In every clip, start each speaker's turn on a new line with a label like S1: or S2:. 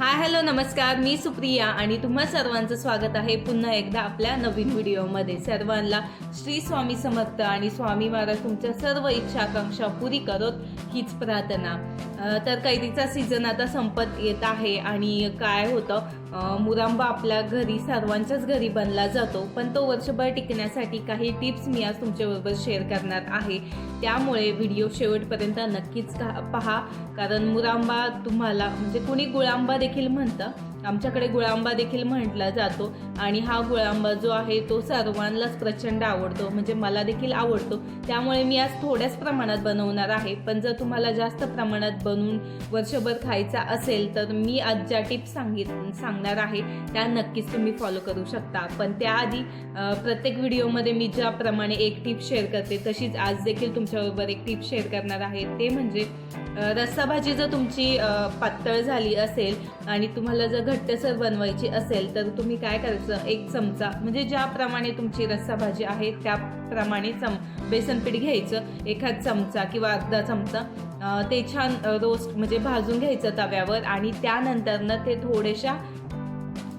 S1: Hi hello नमस्कार. मी सुप्रिया आणि तुम्हा सर्वांचं स्वागत आहे पुन्हा एकदा आपल्या नवीन व्हिडिओमध्ये. सर्वांना श्री स्वामी समर्थ आणि स्वामी महाराज तुमच्या सर्व इच्छा आकांक्षा पुरी करत हीच प्रार्थना. तर कैरीचा सीझन आता संपत येत आहे आणि काय होतं? मुरांबा आपल्या घरी सर्वांच्याच घरी बनला जातो. पण तो वर्षभर टिकण्यासाठी काही टिप्स मी आज तुमच्याबरोबर शेअर करणार आहे. त्यामुळे व्हिडिओ शेवटपर्यंत नक्कीच का- पहा. कारण मुरांबा तुम्हाला म्हणजे कुणी गुळांबा देखील म्हणतं आमच्याकडे गुळांबा देखील म्हटला जातो आणि हा गुळांबा जो आहे तो सर्वांनाच प्रचंड आवडतो म्हणजे मला देखील आवडतो. त्यामुळे मी आज थोड्याच प्रमाणात बनवणार आहे. पण जर तुम्हाला जास्त प्रमाणात बनवून वर्षभर खायचा असेल तर मी आज ज्या टिप्स सांगित सांगणार आहे. त्या नक्कीच तुम्ही फॉलो करू शकता. पण त्याआधी प्रत्येक व्हिडिओमध्ये मी ज्याप्रमाणे एक टिप शेअर करते तशीच आज देखील तुमच्याबरोबर एक टिप शेअर करणार आहे. ते म्हणजे रस्साभाजी रस्सा भाजी जर तुमची पातळ झाली असेल आणि तुम्हाला जर घट्टसर बनवायची असेल तर तुम्ही काय करायचं? एक चमचा म्हणजे ज्याप्रमाणे तुमची रस्सा भाजी आहे त्याप्रमाणे चम बेसन पीठ घ्यायचं एखाद चमचा किंवा अर्धा चमचा. ते छान रोस्ट म्हणजे भाजून घ्यायचं तव्यावर आणि त्यानंतरनं ते थोड्याशा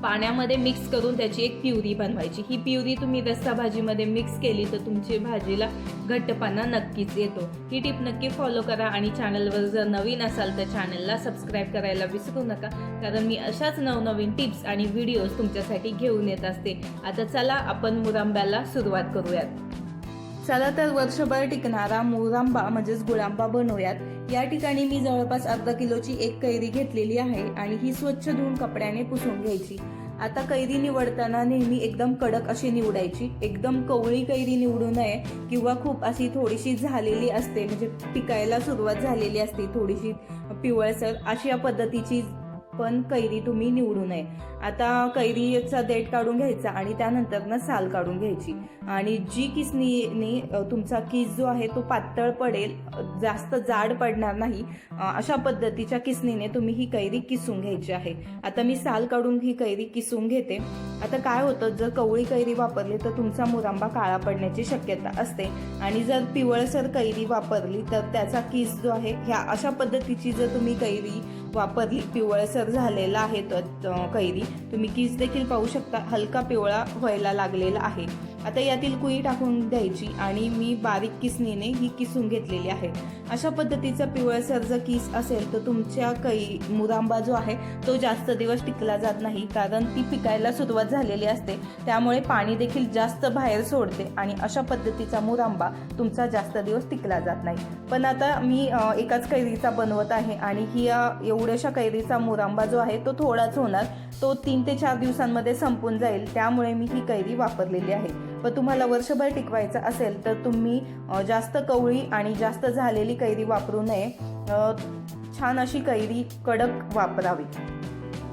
S1: पाण्यामध्ये मिक्स करून त्याची एक प्युरी बनवायची. ही प्युरी तुम्ही रस्सा भाजीमध्ये मिक्स केली तर तुमची भाजीला घट्टपणा नक्कीच येतो. ही टिप नक्की फॉलो करा आणि चॅनलवर जर नवीन असाल तर चॅनलला सबस्क्राईब करायला विसरू नका. कारण मी अशाच नवनवीन टिप्स आणि व्हिडिओज तुमच्यासाठी घेऊन येत असते. आता चला आपण मुरांब्याला सुरुवात करूयात. चला तर वर्षभर टिकणारा मोरांबा म्हणजेच गुळांबा बनवूयात. या ठिकाणी मी जवळपास अर्धा किलोची एक कैरी घेतलेली आहे आणि ही स्वच्छ धुवून कपड्याने पुसून घ्यायची. आता कैरी निवडताना नेहमी एकदम कडक अशी निवडायची. एकदम कवळी कैरी निवडू नये किंवा खूप अशी थोडीशी झालेली असते. म्हणजे पिकायला सुरुवात झालेली असते थोडीशी. पिवळसर अशा पद्धतीची पण कैरी तुम्ही निवडू नये. आता कैरीचा देठ काढून घ्यायचा आणि त्यानंतर ना साल काढून घ्यायची. आणि जी किसनीने तुमचा किस जो आहे तो पातळ पडेल जास्त जाड पडणार नाही अशा पद्धतीच्या किसनीने तुम्ही ही कैरी किसून घ्यायची आहे. आता मी साल काढून ही कैरी किसून घेते. आता काय होतं जर कवळी कैरी वापरली तर तुमचा मुरांबा काळा पडण्याची शक्यता असते. आणि जर पिवळसर कैरी वापरली तर त्याचा किस जो आहे ह्या अशा पद्धतीची जर तुम्ही कैरी वापरली पिवळसर झालेला आहे तो कैरी. तुम्ही किस देखील पाहू शकता हलका पिवळा व्हायला लागलेला आहे. आता यातील कुई टाकून द्यायची आणि मी बारीक किसणीने ही किसून घेतलेली आहे. अशा पद्धतीचा पिवळसर जर किस असेल तर तुमच्या कै मुरांबा जो आहे तो जास्त दिवस टिकला जात नाही कारण ती पिकायला सुरुवात झालेली असते. त्यामुळे पाणी देखील जास्त बाहेर सोडते आणि अशा पद्धतीचा मुरांबा तुमचा जास्त दिवस टिकला जात नाही. पण आता मी एकाच कैरीचा बनवत आहे आणि ही एवढ्याशा कैरीचा मुरांबा जो आहे तो थोडाच होणार. तो तीन ते चार दिवसांमध्ये संपून जाईल. त्यामुळे मी ही कैरी वापरलेली आहे. व तुम्हाला वर्षभर टिकवायचं असेल तर तुम्ही जास्त कवळी आणि जास्त झालेली कैरी वापरू नये. छान अशी कैरी कडक वापरावी.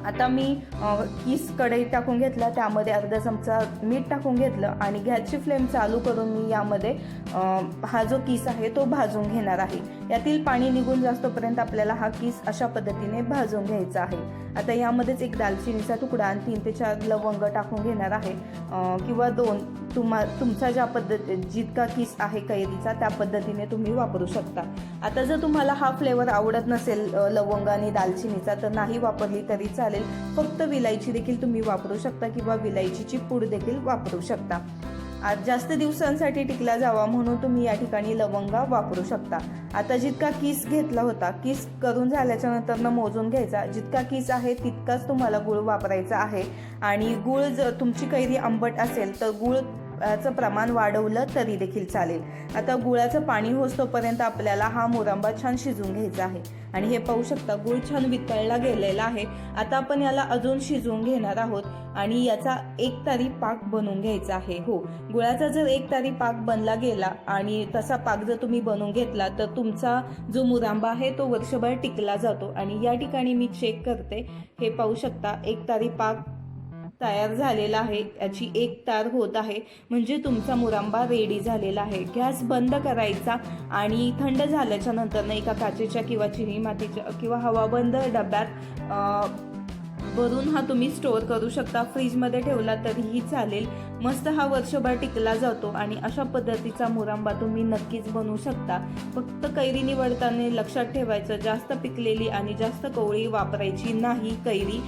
S1: आता मी किस कढईत टाकून घेतला त्यामध्ये अर्धा चमचा मीठ टाकून घेतलं आणि गॅसची फ्लेम चालू करून मी यामध्ये हा जो किस आहे तो भाजून घेणार आहे. यातील पाणी निघून जास्तपर्यंत आपल्याला हा किस अशा पद्धतीने भाजून घ्यायचा आहे. आता यामध्येच एक दालचिनीचा तुकडा आणि तीन ते चार लवंग टाकून घेणार आहे. किंवा दोन तुम्हा तुमचा ज्या पद्धती जितका किस आहे कैरीचा त्या पद्धतीने तुम्ही वापरू शकता. आता जर तुम्हाला हा फ्लेवर आवडत नसेल लवंग आणि दालचिनीचा तर नाही वापरली तरी चालेल. फक्त विलायची देखील तुम्ही वापरू शकता किंवा विलायचीची पूड देखील वापरू शकता. आज जास्त दिवसांसाठी टिकला जावा म्हणून तुम्ही या ठिकाणी लवंगा वापरू शकता. आता जितका किस घेतला होता किस करून झाल्याच्यानंतर मोजून घ्यायचा. जितका किस आहे तितकाच तुम्हाला गुळ वापरायचा आहे. आणि गुळ जर तुमची कैरी आंबट असेल तर गुळ चं प्रमाण वाढवलं तरी देखील चालेल. आता गुळाचं पाणी होतोपर्यंत आपल्याला हा मोरांबा छान शिजवून घ्यायचा आहे. आणि हे पाहू शकता गुळ छान वितळला गेलेला आहे. आता आपण याला अजून शिजवून घेणार आहोत आणि याचा एक तारी पाक बनवून घ्यायचा आहे. हो गुळाचा जर एक तारी पाक बनला गेला आणि तसा पाक जर तुम्ही बनवून घेतला तर तुमचा जो मुरांबा आहे तो वर्षभर टिकला जातो. आणि या ठिकाणी मी चेक करते. हे पाहू शकता एक तारी पाक तयार झालेला आहे. याची एक तार होत आहे. म्हणजे तुमचा मुरांबा रेडी झालेला आहे. गॅस बंद करायचा आणि थंड झाल्याच्यानंतर एका काचेच्या किंवा चिनी मातीच्या किंवा हवाबंद डब्यात भरून हा तुम्ही स्टोअर करू शकता. फ्रीजमध्ये ठेवला तरीही चालेल. मस्त हा वर्षभर टिकला जातो आणि अशा पद्धतीचा मुरांबा तुम्ही नक्कीच बनवू शकता. फक्त कैरी निवडताना लक्षात ठेवायचं. जास्त पिकलेली आणि जास्त कवळी वापरायची नाही कैरी.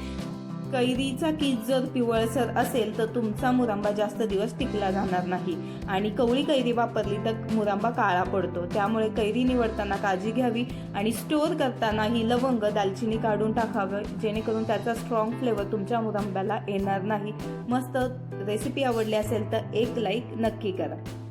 S1: कैरीचा कीस जर पिवळसर असेल तर तुमचा मुरांबा जास्त दिवस टिकला जाणार नाही. आणि कवळी कैरी वापरली तर मुरांबा काळा पडतो. त्यामुळे कैरी निवडताना काळजी घ्यावी आणि स्टोअर करताना ही लवंग दालचिनी काढून टाकावं जेणेकरून त्याचा स्ट्रॉंग फ्लेवर तुमच्या मुरांब्याला येणार नाही. मस्त रेसिपी आवडली असेल तर एक लाईक नक्की करा.